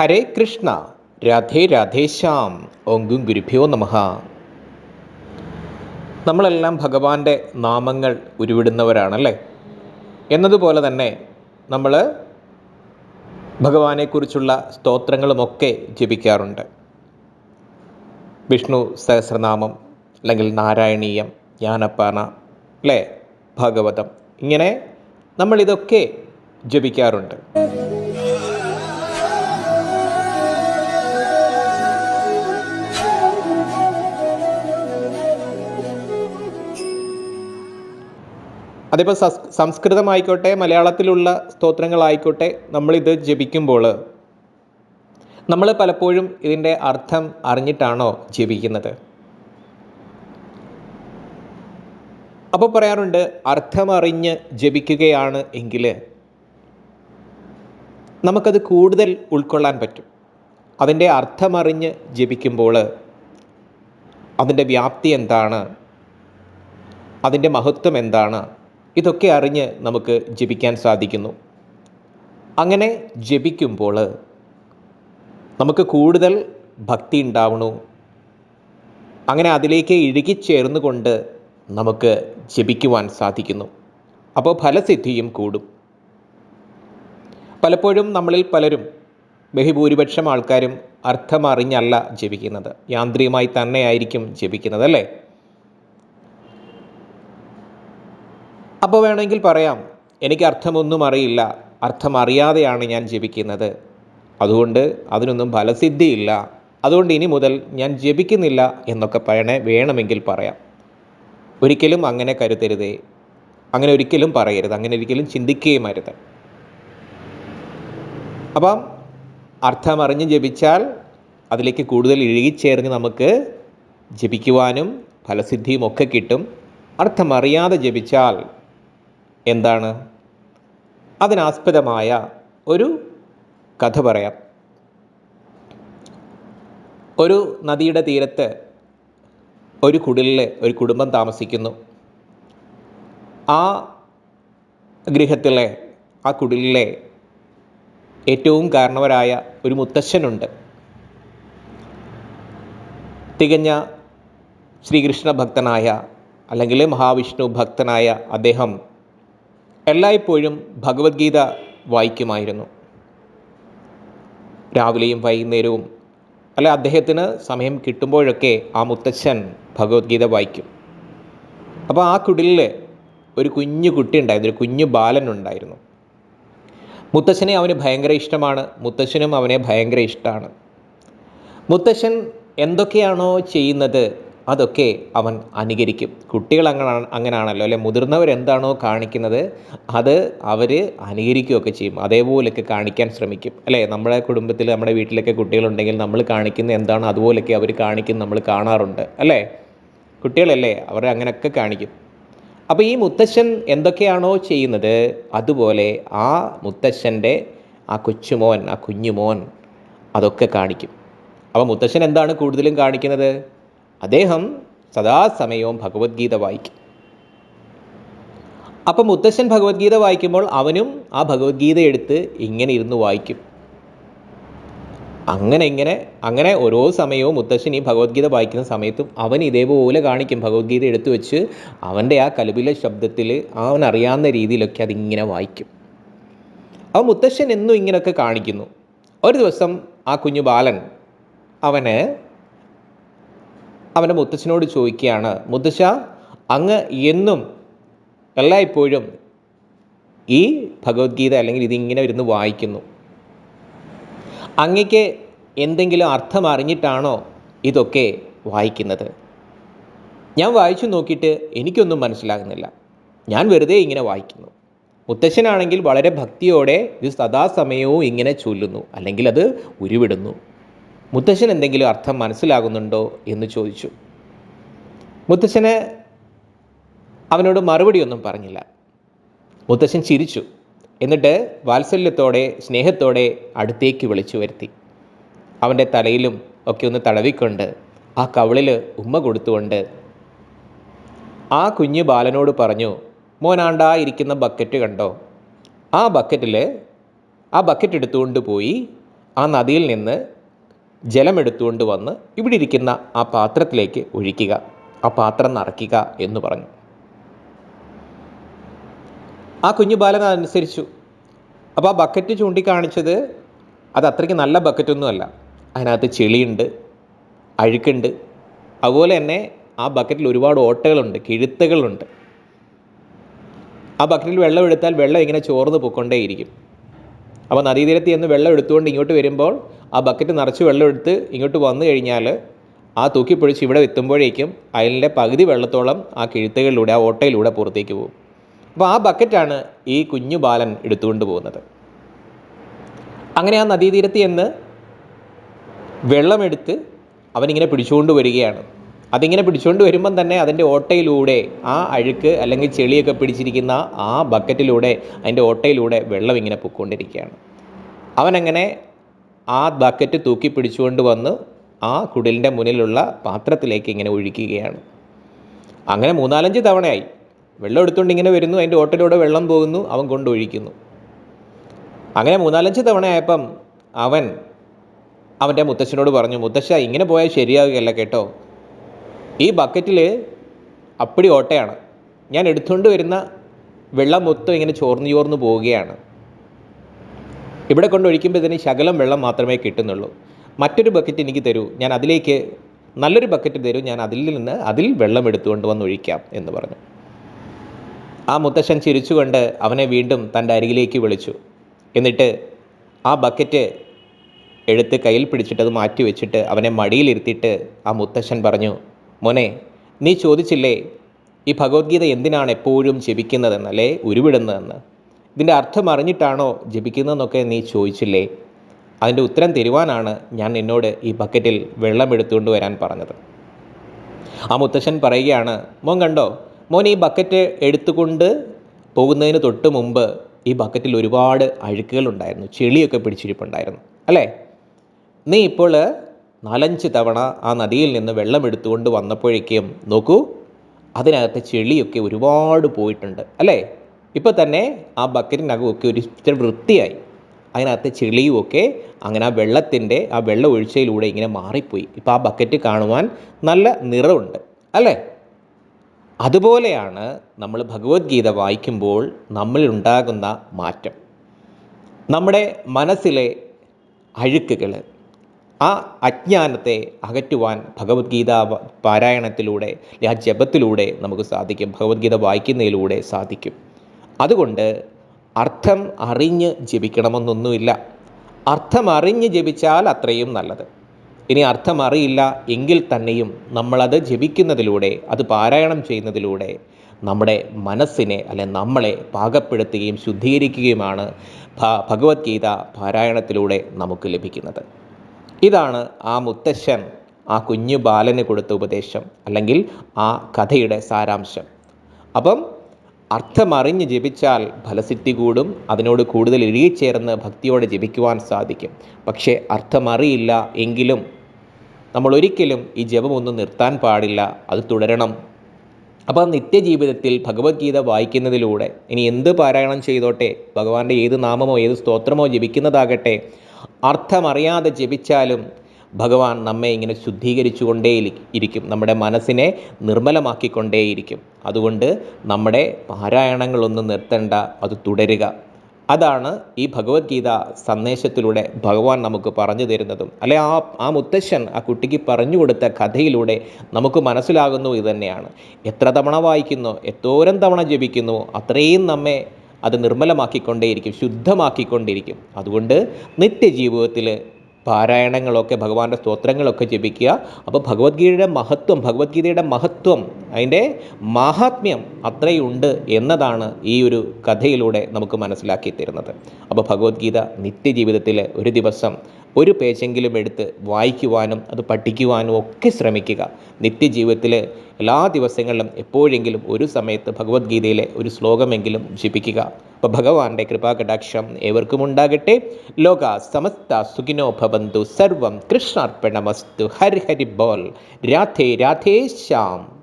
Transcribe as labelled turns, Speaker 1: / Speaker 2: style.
Speaker 1: ഹരേ കൃഷ്ണ രാധേ രാധേശ്യാം ഓങ്കും ഗുരുഭ്യോ നമഃ. നമ്മളെല്ലാം ഭഗവാന്റെ നാമങ്ങൾ ഉരുവിടുന്നവരാണല്ലേ? എന്നതുപോലെ തന്നെ നമ്മൾ ഭഗവാനെക്കുറിച്ചുള്ള സ്തോത്രങ്ങളുമൊക്കെ ജപിക്കാറുണ്ട്. വിഷ്ണു സഹസ്രനാമം അല്ലെങ്കിൽ നാരായണീയം ജ്ഞാനപ്പാന അല്ലേ? ഭാഗവതം ഇങ്ങനെ നമ്മളിതൊക്കെ ജപിക്കാറുണ്ട്. അതിപ്പോൾ സസ് സംസ്കൃതമായിക്കോട്ടെ മലയാളത്തിലുള്ള സ്തോത്രങ്ങളായിക്കോട്ടെ നമ്മളിത് ജപിക്കുമ്പോൾ നമ്മൾ പലപ്പോഴും ഇതിന്റെ അർത്ഥം അറിഞ്ഞിട്ടാണോ ജപിക്കുന്നത്? അപ്പോൾ പറയാറുണ്ട് അർത്ഥമറിഞ്ഞ് ജപിക്കുകയാണ് എങ്കിൽ നമുക്കത് കൂടുതൽ ഉൾക്കൊള്ളാൻ പറ്റും. അതിന്റെ അർത്ഥമറിഞ്ഞ് ജപിക്കുമ്പോൾ അതിന്റെ വ്യാപ്തി എന്താണ്? അതിന്റെ മഹത്വം എന്താണ്? ഇതൊക്കെ അറിഞ്ഞ് നമുക്ക് ജപിക്കാൻ സാധിക്കുന്നു. അങ്ങനെ ജപിക്കുമ്പോൾ നമുക്ക് കൂടുതൽ ഭക്തി ഉണ്ടാവണു. അങ്ങനെ അതിലേക്ക് ഇഴുകിച്ചേർന്നുകൊണ്ട് നമുക്ക് ജപിക്കുവാൻ സാധിക്കുന്നു. അപ്പോൾ ഫലസിദ്ധിയും കൂടും. പലപ്പോഴും നമ്മളിൽ പലരും ബഹുഭൂരിപക്ഷം ആൾക്കാരും അർത്ഥമറിഞ്ഞല്ല ജപിക്കുന്നത്. യാന്ത്രികമായി തന്നെയായിരിക്കും ജപിക്കുന്നത് അല്ലേ? അപ്പോൾ വേണമെങ്കിൽ പറയാം എനിക്ക് അർത്ഥമൊന്നും അറിയില്ല അർത്ഥം അറിയാതെയാണ് ഞാൻ ജപിക്കുന്നത്. അതുകൊണ്ട് അതിനൊന്നും ഫലസിദ്ധിയില്ല. അതുകൊണ്ട് ഇനി മുതൽ ഞാൻ ജപിക്കുന്നില്ല എന്നൊക്കെ പറയണേ വേണമെങ്കിൽ പറയാം. ഒരിക്കലും അങ്ങനെ കരുതരുതേ. അങ്ങനെ ഒരിക്കലും പറയരുത്. അങ്ങനെ ഒരിക്കലും ചിന്തിക്കുകയും അരുത്. അപ്പം അർത്ഥമറിഞ്ഞ് ജപിച്ചാൽ അതിലേക്ക് കൂടുതൽ ഇഴുകിച്ചേർന്ന് നമുക്ക് ജപിക്കുവാനും ഫലസിദ്ധിയും ഒക്കെ കിട്ടും. അർത്ഥമറിയാതെ ജപിച്ചാൽ എന്താണ്? അതിനാസ്പദമായ ഒരു കഥ പറയാം. ഒരു നദിയുടെ തീരത്ത് ഒരു കുടിലിൽ ഒരു കുടുംബം താമസിക്കുന്നു. ആ ഗൃഹത്തിലെ ആ കുടിലിലെ ഏറ്റവും കാരണവരായ ഒരു മുത്തശ്ശനുണ്ട്. തികഞ്ഞ ശ്രീകൃഷ്ണ ഭക്തനായ അല്ലെങ്കിൽ മഹാവിഷ്ണു ഭക്തനായ അദ്ദേഹം എല്ലായ്പ്പോഴും ഭഗവത്ഗീത വായിക്കുമായിരുന്നു. രാവിലെയും വൈകുന്നേരവും അല്ല അദ്ദേഹത്തിന് സമയം കിട്ടുമ്പോഴൊക്കെ ആ മുത്തച്ഛൻ ഭഗവത്ഗീത വായിക്കും. അപ്പോൾ ആ കുടിലിൽ ഒരു കുഞ്ഞു കുട്ടി ഉണ്ടായിരുന്നു ഒരു കുഞ്ഞു ബാലൻ ഉണ്ടായിരുന്നു. മുത്തച്ഛനെ അവന് ഭയങ്കര ഇഷ്ടമാണ് മുത്തച്ഛനും അവനെ ഭയങ്കര ഇഷ്ടമാണ് മുത്തച്ഛൻ എന്തൊക്കെയാണോ ചെയ്യുന്നത് അതൊക്കെ അവൻ അനുകരിക്കും. കുട്ടികൾ അങ്ങനെ അങ്ങനെയാണല്ലോ അല്ലെ? മുതിർന്നവർ എന്താണോ കാണിക്കുന്നത് അത് അവർ അനുകരിക്കുകയൊക്കെ ചെയ്യും. അതേപോലെയൊക്കെ കാണിക്കാൻ ശ്രമിക്കും. അല്ലേ? നമ്മുടെ കുടുംബത്തിൽ നമ്മുടെ വീട്ടിലൊക്കെ കുട്ടികളുണ്ടെങ്കിൽ നമ്മൾ കാണിക്കുന്ന എന്താണോ അതുപോലെയൊക്കെ അവർ കാണിക്കുന്നത് നമ്മൾ കാണാറുണ്ട്. അല്ലേ? കുട്ടികളല്ലേ? അവർ അങ്ങനെയൊക്കെ കാണിക്കും. അപ്പോൾ ഈ മുത്തശ്ശൻ എന്തൊക്കെയാണോ ചെയ്യുന്നത്? അതുപോലെ ആ മുത്തശ്ശന്റെ ആ കൊച്ചുമോൻ ആ കുഞ്ഞുമോൻ അതൊക്കെ കാണിക്കും. അപ്പോൾ മുത്തശ്ശൻ എന്താണ് കൂടുതലും കാണിക്കുന്നത്? അദ്ദേഹം സദാസമയവും ഭഗവത്ഗീത വായിക്കും. അപ്പം മുത്തശ്ശൻ ഭഗവത്ഗീത വായിക്കുമ്പോൾ അവനും ആ ഭഗവത്ഗീത എടുത്ത് ഇങ്ങനെ ഇരുന്ന് വായിക്കും. അങ്ങനെ ഇങ്ങനെ അങ്ങനെ ഓരോ സമയവും മുത്തശ്ശൻ ഈ ഭഗവത്ഗീത വായിക്കുന്ന സമയത്തും അവൻ ഇതേപോലെ കാണിക്കും. ഭഗവത്ഗീത എടുത്തു വെച്ച് അവന്റെ ആ കലുപിലെ ശബ്ദത്തിൽ അവൻ അറിയാവുന്ന രീതിയിലൊക്കെ അതിങ്ങനെ വായിക്കും. അവൻ മുത്തശ്ശൻ എന്നും ഇങ്ങനെയൊക്കെ കാണിക്കുന്നു. ഒരു ദിവസം ആ കുഞ്ഞു ബാലൻ അവന് അവന്റെ മുത്തച്ഛനോട് ചോദിക്കുകയാണ് മുത്തശ്ശ അങ്ങ് എന്നും എല്ലായ്പ്പോഴും ഈ ഭഗവത്ഗീത അല്ലെങ്കിൽ ഇതിങ്ങനെ ഇരുന്ന് വായിക്കുന്നു. അങ്ങക്ക് എന്തെങ്കിലും അർത്ഥം അറിഞ്ഞിട്ടാണോ ഇതൊക്കെ വായിക്കുന്നത്? ഞാൻ വായിച്ചു നോക്കിയിട്ട് എനിക്കൊന്നും മനസ്സിലാകുന്നില്ല. ഞാൻ വെറുതെ ഇങ്ങനെ വായിക്കുന്നു. മുത്തശ്ശനാണെങ്കിൽ വളരെ ഭക്തിയോടെ ഇത് സദാസമയവും ഇങ്ങനെ ചൊല്ലുന്നു. അല്ലെങ്കിൽ അത് ഉരുവിടുന്നു. മുത്തശ്ശൻ എന്തെങ്കിലും അർത്ഥം മനസ്സിലാകുന്നുണ്ടോ എന്ന് ചോദിച്ചു. മുത്തശ്ശന് അവനോട് മറുപടിയൊന്നും പറഞ്ഞില്ല. മുത്തശ്ശൻ ചിരിച്ചു. എന്നിട്ട് വാത്സല്യത്തോടെ സ്നേഹത്തോടെ അടുത്തേക്ക് വിളിച്ചു വരുത്തി. അവന്റെ തലയിലും ഒക്കെ ഒന്ന് തടവിക്കൊണ്ട് ആ കവിളിൽ ഉമ്മ കൊടുത്തുകൊണ്ട് ആ കുഞ്ഞു ബാലനോട് പറഞ്ഞു മോനാണ്ടാ ഇരിക്കുന്ന ബക്കറ്റ് കണ്ടോ? ആ ബക്കറ്റിൽ ആ ബക്കറ്റ് എടുത്തുകൊണ്ട് പോയി ആ നദിയിൽ നിന്ന് ജലമെടുത്തുകൊണ്ട് വന്ന് ഇവിടെ ഇരിക്കുന്ന ആ പാത്രത്തിലേക്ക് ഒഴിക്കുക ആ പാത്രം നിറയ്ക്കുക എന്ന് പറഞ്ഞു. ആ കുഞ്ഞു ബാലൻ അതനുസരിച്ചു. അപ്പോൾ ആ ബക്കറ്റ് ചൂണ്ടിക്കാണിച്ചത് അത് അത്രയ്ക്ക് നല്ല ബക്കറ്റൊന്നുമല്ല അതിനകത്ത് ചെളിയുണ്ട് അഴുക്കുണ്ട്. അതുപോലെ തന്നെ ആ ബക്കറ്റിൽ ഒരുപാട് ഓട്ടകളുണ്ട് കിഴുത്തകളുണ്ട്. ആ ബക്കറ്റിൽ വെള്ളം എടുത്താൽ വെള്ളം ഇങ്ങനെ ചോർന്ന് പൊക്കൊണ്ടേയിരിക്കും അപ്പോൾ നദീതീരത്ത് നിന്ന് വെള്ളം എടുത്തുകൊണ്ട് ഇങ്ങോട്ട് വരുമ്പോൾ ആ ബക്കറ്റ് നിറച്ച് വെള്ളം എടുത്ത് ഇങ്ങോട്ട് വന്നു കഴിഞ്ഞാൽ ആ തൂക്കിപ്പൊഴിച്ച് ഇവിടെ എത്തുമ്പോഴേക്കും അതിന്റെ പകുതി വെള്ളത്തോളം ആ കിഴുത്തുകളിലൂടെ ആ ഓട്ടയിലൂടെ പുറത്തേക്ക് പോകും. അപ്പോൾ ആ ബക്കറ്റാണ് ഈ കുഞ്ഞു ബാലൻ എടുത്തുകൊണ്ട് പോകുന്നത്. അങ്ങനെ ആ നദീതീരത്ത് ചെന്ന് വെള്ളമെടുത്ത് അവനിങ്ങനെ പിടിച്ചുകൊണ്ട് വരികയാണ്. അതിങ്ങനെ പിടിച്ചുകൊണ്ട് വരുമ്പം തന്നെ അതിന്റെ ഓട്ടയിലൂടെ ആ അഴുക്ക് അല്ലെങ്കിൽ ചെളിയൊക്കെ പിടിച്ചിരിക്കുന്ന ആ ബക്കറ്റിലൂടെ അതിന്റെ ഓട്ടയിലൂടെ വെള്ളം ഇങ്ങനെ പൊയ്ക്കൊണ്ടിരിക്കുകയാണ്. അവനങ്ങനെ ആ ബക്കറ്റ് തൂക്കി പിടിച്ചുകൊണ്ട് വന്ന് ആ കുടിലിന്റെ മുന്നിലുള്ള പാത്രത്തിലേക്ക് ഇങ്ങനെ ഒഴിക്കുകയാണ് അങ്ങനെ മൂന്നാലഞ്ച് തവണയായി. വെള്ളം എടുത്തുകൊണ്ട് ഇങ്ങനെ വരുന്നു അതിന്റെ ഓട്ടയിലൂടെ വെള്ളം പോകുന്നു അവൻ കൊണ്ടൊഴിക്കുന്നു അങ്ങനെ മൂന്നാലഞ്ച് തവണയായപ്പം അവൻ അവന്റെ മുത്തശ്ശനോട് പറഞ്ഞു മുത്തശ്ശ ഇങ്ങനെ പോയാൽ ശരിയാവുകയല്ല കേട്ടോ. ഈ ബക്കറ്റിൽ അപ്പടി ഓട്ടയാണ്. ഞാൻ എടുത്തുകൊണ്ട് വരുന്ന വെള്ളം മൊത്തം ഇങ്ങനെ ചോർന്ന് ചോർന്ന് പോവുകയാണ്. ഇവിടെ കൊണ്ടൊഴിക്കുമ്പോൾ ഇതിന് ശകലം വെള്ളം മാത്രമേ കിട്ടുന്നുള്ളൂ. മറ്റൊരു ബക്കറ്റ് എനിക്ക് തരൂ. ഞാൻ അതിലേക്ക് നല്ലൊരു ബക്കറ്റ് തരൂ. ഞാൻ അതിൽ നിന്ന് അതിൽ വെള്ളം എടുത്തുകൊണ്ട് വന്ന് ഒഴിക്കാം എന്ന് പറഞ്ഞു. ആ മുത്തശ്ശൻ ചിരിച്ചുകൊണ്ട് അവനെ വീണ്ടും തന്റെ അരികിലേക്ക് വിളിച്ചു. എന്നിട്ട് ആ ബക്കറ്റ് എടുത്ത് കയ്യിൽ പിടിച്ചിട്ട് അത് മാറ്റി വെച്ചിട്ട് അവനെ മടിയിലിരുത്തിയിട്ട് ആ മുത്തശ്ശൻ പറഞ്ഞു മോനെ നീ ചോദിച്ചില്ലേ ഈ ഭഗവത്ഗീത എന്തിനാണ് എപ്പോഴും ജപിക്കുന്നതെന്ന് അല്ലേ ഉരുവിടുന്നതെന്ന്? ഇതിന്റെ അർത്ഥം അറിഞ്ഞിട്ടാണോ ജപിക്കുന്നതെന്നൊക്കെ നീ ചോദിച്ചില്ലേ? അതിന്റെ ഉത്തരം തരുവാനാണ് ഞാൻ നിന്നോട് ഈ ബക്കറ്റിൽ വെള്ളം എടുത്തുകൊണ്ട് വരാൻ പറഞ്ഞത്. ആ മുത്തശ്ശൻ പറയുകയാണ് മോൻ കണ്ടോ മോൻ ഈ ബക്കറ്റ് എടുത്തുകൊണ്ട് പോകുന്നതിന് തൊട്ട് മുമ്പ് ഈ ബക്കറ്റിൽ ഒരുപാട് അഴുക്കുകളുണ്ടായിരുന്നു ചെളിയൊക്കെ പിടിച്ചിരിപ്പുണ്ടായിരുന്നു അല്ലേ? നീ ഇപ്പോൾ നാലഞ്ച് തവണ ആ നദിയിൽ നിന്ന് വെള്ളം എടുത്തുകൊണ്ട് വന്നപ്പോഴേക്കും നോക്കൂ അതിനകത്തെ ചെളിയൊക്കെ ഒരുപാട് പോയിട്ടുണ്ട് അല്ലേ? ഇപ്പോൾ തന്നെ ആ ബക്കറ്റിനകമൊക്കെ ഒരു ഇച്ചിരി വൃത്തിയായി. അതിനകത്തെ ചെളിയുമൊക്കെ അങ്ങനെ ആ വെള്ളത്തിന്റെ ആ വെള്ള ഒഴിച്ചയിലൂടെ ഇങ്ങനെ മാറിപ്പോയി. ഇപ്പോൾ ആ ബക്കറ്റ് കാണുവാൻ നല്ല നിറമുണ്ട് അല്ലേ? അതുപോലെയാണ് നമ്മൾ ഭഗവത്ഗീത വായിക്കുമ്പോൾ നമ്മളിലുണ്ടാകുന്ന മാറ്റം. നമ്മുടെ മനസ്സിലെ അഴുക്കുകൾ ആ അജ്ഞാനത്തെ അകറ്റുവാൻ ഭഗവത്ഗീത പാരായണത്തിലൂടെ ആ ജപത്തിലൂടെ നമുക്ക് സാധിക്കും. ഭഗവത്ഗീത വായിക്കുന്നതിലൂടെ സാധിക്കും. അതുകൊണ്ട് അർത്ഥം അറിഞ്ഞ് ജപിക്കണമെന്നൊന്നുമില്ല. അർത്ഥം അറിഞ്ഞ് ജപിച്ചാൽ അത്രയും നല്ലത്. ഇനി അർത്ഥം അറിയില്ല എങ്കിൽ തന്നെയും നമ്മളത് ജപിക്കുന്നതിലൂടെ അത് പാരായണം ചെയ്യുന്നതിലൂടെ നമ്മുടെ മനസ്സിനെ അല്ലെ നമ്മളെ പാകപ്പെടുത്തുകയും ശുദ്ധീകരിക്കുകയുമാണ് ഭഗവത്ഗീത പാരായണത്തിലൂടെ നമുക്ക് ലഭിക്കുന്നത്. ഇതാണ് ആ മുത്തശ്ശൻ ആ കുഞ്ഞു ബാലന് കൊടുത്ത ഉപദേശം അല്ലെങ്കിൽ ആ കഥയുടെ സാരാംശം. അപ്പം അർത്ഥമറിഞ്ഞ് ജപിച്ചാൽ ഫലസിദ്ധി കൂടും അതിനോട് കൂടുതൽ ഇഴുകിച്ചേർന്ന് ഭക്തിയോടെ ജപിക്കുവാൻ സാധിക്കും. പക്ഷേ അർത്ഥമറിയില്ല എങ്കിലും നമ്മൾ ഒരിക്കലും ഈ ജപമൊന്നും നിർത്താൻ പാടില്ല അത് തുടരണം. അപ്പം നിത്യജീവിതത്തിൽ ഭഗവത്ഗീത വായിക്കുന്നതിലൂടെ ഇനി എന്ത് പാരായണം ചെയ്തോട്ടെ? ഭഗവാന്റെ ഏത് നാമമോ ഏത് സ്തോത്രമോ ജപിക്കുന്നതാകട്ടെ? അർത്ഥമറിയാതെ ജപിച്ചാലും ഭഗവാൻ നമ്മെ ഇങ്ങനെ ശുദ്ധീകരിച്ചു കൊണ്ടേ ഇരിക്കും. നമ്മുടെ മനസ്സിനെ നിർമ്മലമാക്കിക്കൊണ്ടേയിരിക്കും. അതുകൊണ്ട് നമ്മുടെ പാരായണങ്ങളൊന്നും നിർത്തേണ്ട അത് തുടരുക. അതാണ് ഈ ഭഗവത്ഗീത സന്ദേശത്തിലൂടെ ഭഗവാൻ നമുക്ക് പറഞ്ഞു തരുന്നതും. അല്ലെ ആ ആ മുത്തശ്ശൻ ആ കുട്ടിക്ക് പറഞ്ഞു കൊടുത്ത കഥയിലൂടെ നമുക്ക് മനസ്സിലാകുന്നു ഇതുതന്നെയാണ്. എത്ര തവണ വായിക്കുന്നു എത്രോരം തവണ ജപിക്കുന്നു അത്രയും നമ്മെ അത് നിർമ്മലമാക്കിക്കൊണ്ടേയിരിക്കും ശുദ്ധമാക്കിക്കൊണ്ടിരിക്കും അതുകൊണ്ട് നിത്യജീവിതത്തിൽ പാരായണങ്ങളൊക്കെ ഭഗവാന്റെ സ്തോത്രങ്ങളൊക്കെ ജപിക്കുക. അപ്പോൾ ഭഗവത്ഗീതയുടെ മഹത്വം ഭഗവത്ഗീതയുടെ മഹത്വം അതിന്റെ മാഹാത്മ്യം അത്രയുണ്ട് എന്നതാണ് ഈ ഒരു കഥയിലൂടെ നമുക്ക് മനസ്സിലാക്കി തരുന്നത് അപ്പോൾ ഭഗവത്ഗീത നിത്യജീവിതത്തിൽ ഒരു ദിവസം ഒരു പേജെങ്കിലും എടുത്ത് വായിക്കുവാനും അത് പഠിക്കുവാനും ഒക്കെ ശ്രമിക്കുക. നിത്യജീവിതത്തിലെ എല്ലാ ദിവസങ്ങളിലും എപ്പോഴെങ്കിലും ഒരു സമയത്ത് ഭഗവത്ഗീതയിലെ ഒരു ശ്ലോകമെങ്കിലും ജപിക്കുക. അപ്പോൾ ഭഗവാന്റെ കൃപാകടാക്ഷം ഏവർക്കും ഉണ്ടാകട്ടെ. ലോക സമസ്ത സുഖിനോ ഭവന്തു. സർവം കൃഷ്ണാർപ്പണമസ്തു. ഹരി ഹരി ബോൽ രാധേ രാധേ ശ്യാം.